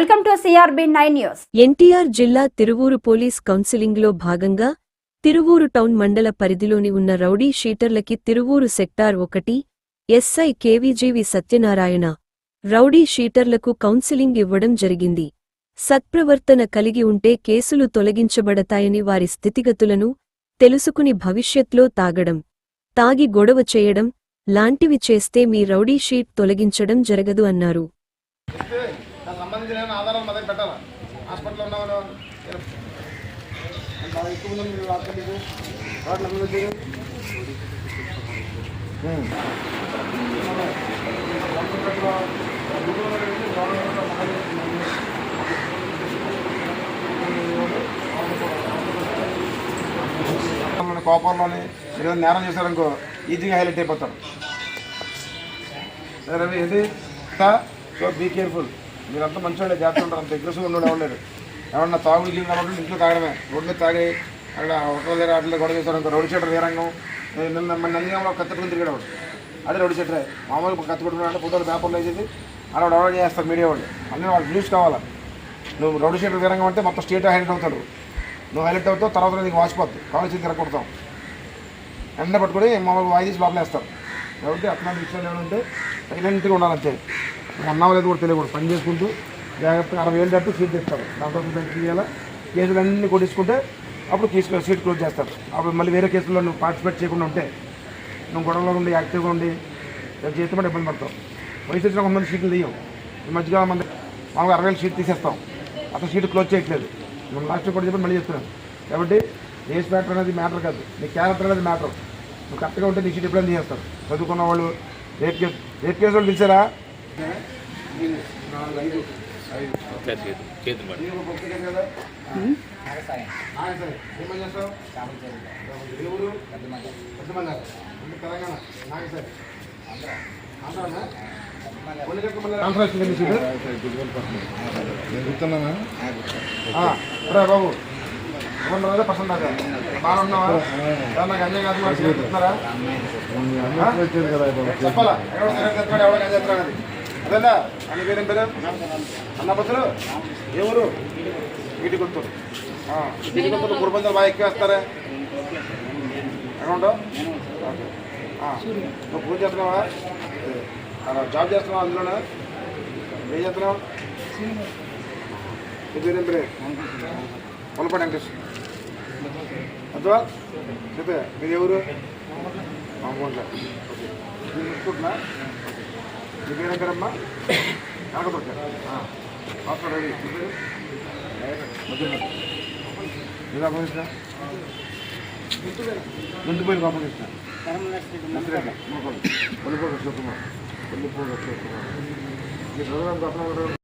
Welcome to CRB nine news. NTR జిల్లా Tiruvuru police కౌన్సిలింగ్లో భాగంగా తిరువూరు టౌన్ మండల పరిధిలోని ఉన్న రౌడీ షీటర్లకి తిరువూరు సెక్టార్ ఒకటి ఎస్ఐ కేవీజీవి సత్యనారాయణ రౌడీ షీటర్లకు కౌన్సిలింగ్ ఇవ్వడం జరిగింది. సత్ప్రవర్తన కలిగి ఉంటే కేసులు తొలగించబడతాయని వారి స్థితిగతులను తెలుసుకుని భవిష్యత్లో తాగడం తాగి గొడవ చేయడం లాంటివి చేస్తే మీ రౌడీ షీట్ తొలగించడం జరగదు అన్నారు. ఏదైనా ఆధారాలు మా దగ్గర పెట్టాలా? హాస్పిటల్లో ఉన్నామని ఎక్కువ మంది మీరు హాస్పిటల్ ఇది మన కోపంలోని మీరు ఏదైనా నేరం చేశారనుకో ఈజీగా హైలైట్ అయిపోతారు రవి అవి సో బీ కేర్ఫుల్ మీరంతా మంచివాళ్ళే జాగ్రత్త ఉంటారు. అంత ఎగ్రెసివ్ ఉండడం ఎవరు ఎవరన్నా తాగుడు గిల్లు కాబట్టి ఇంట్లో తాగడమే. రోడ్డు మీద తాగి అక్కడ హోటల్ దగ్గర అట్లా గొడవ చేస్తారు ఇంకా రౌడీ షెటర్ ఏ మన నందిగామలో కత్తిపట్టుకుని తిరిగేవాడు అదే రోడ్డు షెటరే. మామూలుగా కత్తి ఫోటోలు పేపర్లో వేసేది అలా డౌన్లోడ్ చేస్తారు మీడియా వాళ్ళు. అన్నీ వాళ్ళు న్యూస్ కావాలా? నువ్వు రౌడ్ షెటర్ ఏ అంటే మొత్తం స్టేట్ హైలైట్ అవుతాడు. నువ్వు హైలైట్ అవుతావు తర్వాత నీకు వాచిపోద్దు కావాల్సింది తిరగొడతావు ఎండ పట్టుకొని మామూలుగా వాయిదీసి లోపలేస్తారు కాబట్టి అట్లాంటి విషయాలు ఏమంటే ఉంటే సైలెంట్గా ఉండాలంతే. అన్నావు లేదు కూడా తెలియకూడదు. పని చేసుకుంటూ జాగ్రత్తగా అరవై వేలు తట్టు సీట్ తెస్తారు. దాంట్లో చేయాలా కేసులు అన్నీ కొట్టించుకుంటే అప్పుడు కేసు సీట్ క్లోజ్ చేస్తారు. అప్పుడు మళ్ళీ వేరే కేసుల్లో నువ్వు పార్టిసిపేట్ చేయకుండా ఉంటే నువ్వు గొడవలో ఉండి యాక్టివ్గా ఉండి చేస్తే కూడా ఇబ్బంది పడతావు. వయసు వచ్చిన కొంతమంది సీట్లు తీయం ఈ మధ్యకాలం మంది మామూలుగా అరవై వేలు సీట్ తీసేస్తాం. అసలు సీట్ క్లోజ్ చేయట్లేదు. మనం లాస్ట్ కూడా చెప్పి మళ్ళీ చెప్తున్నాను. కాబట్టి ఏజ్ మ్యాటర్ అనేది మ్యాటర్ కాదు. నీ క్యారెక్టర్ అనేది మ్యాటర్ నువ్వు కరెక్ట్గా ఉంటే నీ సీట్ ఎప్పుడైనా తీసేస్తారు. చదువుకున్న వాళ్ళు రేపు కేసు రేపు కేసు వాళ్ళు పిలిచారా చేతులు పడి నీకు ఒక కదా? నాగసాయి. ఏం చేస్తావు? ఏ ఊరు? తెలంగాణ నాగసాయి. ఆంధ్రానా? బాబు ఇవ్వండి పర్సెంట్ దాకా బాగా ఉన్నావా నాకు అన్యాయం కాదు చెప్తున్నారా చెప్పాలా ఎవరు సరే ఎవడో కానీ అదేనా? అని పేరు ఏం పేరు అన్నపత్రులు ఏ ఊరు? వీటి గుర్తు వీటి గుర్తులు మూడు మంది బాగా వేస్తారా? ఎక్కడ ఉండవు నువ్వు పూజ చేస్తున్నావా? అలా జాబ్ చేస్తున్నావా అందులోనే? ఏం చేస్తున్నావు? నీ పేరు ఏం పేరు? పొలపాటి వెంకటేష్. అద్వా చెప్పే మీరు ఎవరు మామూలుగా. మీరు చూసుకుంటున్నా మీ పేరు ఏం పేరమ్మా హాస్పిటల్ రెడీ. మీ పేరు మీరు అప్పగిస్తా గుంటుపోయిన అప్పగిస్తా వెళ్ళిపోయి వెళ్ళిపోయి